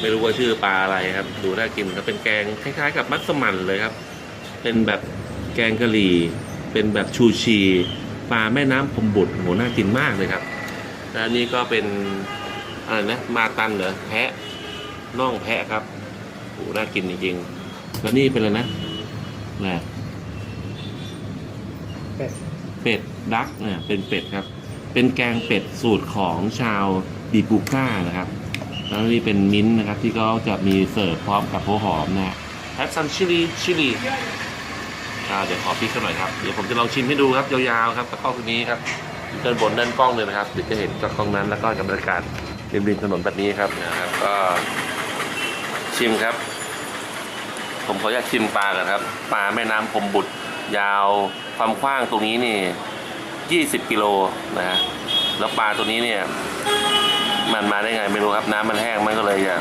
ไม่รู้ว่าชื่อปลาอะไรครับ ดูน่ากินครับเป็นแกงคล้ายๆ กับมัสมั่นเลยครับ เป็นแบบแกงกะหรี่ เป็นแบบชูชีปลาแม่น้ำพรมบุตรโหน่ากินมากเลยครับและอันนี้ก็เป็นอะไรนะมาตันเหรอแพะน่องแพะครับโหน่ากินจริงๆแล้วนี่เป็นอะไรนะนะเป็ดเป็ดดักเนี่ยเป็นเป็ดครับ เป็นแกงเป็ดสูตรของชาวดีปูก้านะครับ แล้วนี่เป็นมิ้นท์นะครับที่เขาจะมีเสิร์ฟพร้อมกับหัวหอมนะฮะแฮปซัมชิลีชิลีอ่าเดี๋ยวขอพริกกันหน่อยครับ เดี๋ยวผมจะลองชิมให้ดูครับยาวๆครับกับกล้องตัวนี้ครับเดินบนเดินกล้องเลยนะครับเดี๋ยวจะเห็นกับกล้องนั้นแล้วก็กับบรรยากาศริมริมถนนแบบนี้ครับนะครับ ก็ชิมครับ ผมขออยากชิมปลากันครับ ปลาแม่น้ำพมบุตร ยาวความกว้างตรงนี้นี่ 20 กิโลนะฮะแล้วปลาตัวนี้เนี่ย มันมาได้ไงไม่รู้ครับ น้ำมันแห้งมันก็เลยจะ